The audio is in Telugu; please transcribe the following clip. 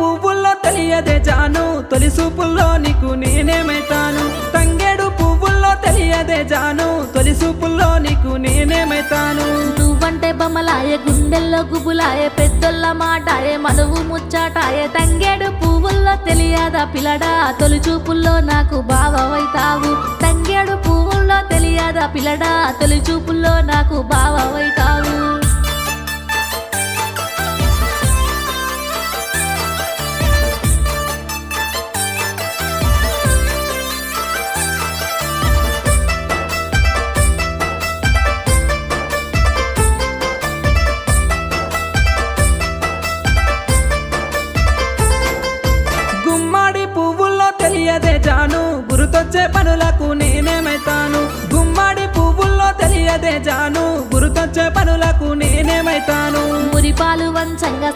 పువ్వుల్లో తెలియదే జాను. తొలి సూపుల్లో నీకు నేనేమైతాను? తంగేడు పువ్వుల్లో తెలియదే జాను. తొలి సూపుల్లో నీకు నేనేమైతాను? నువ్వంటే బొమ్మలాయే గుండెల్లో గుబులాయే పెద్దోళ్ళ మాటాయే మనవు ముచ్చాటాయే. తంగేడు పువ్వుల్లో తెలియదా పిల్లడా? తొలి చూపుల్లో నాకు బావవైతావు. తంగేడు పువ్వుల్లో తెలియదా పిల్లడా? తొలి చూపుల్లో నాకు బావవై గురుతొచ్చే పనులకు నేనేమైతాను? గుమ్మడి పువ్వుల్లో తెలియదే జాను. గురుతొచ్చే పనులకు నేనేమైతాను? మురిపాలు వంచంగా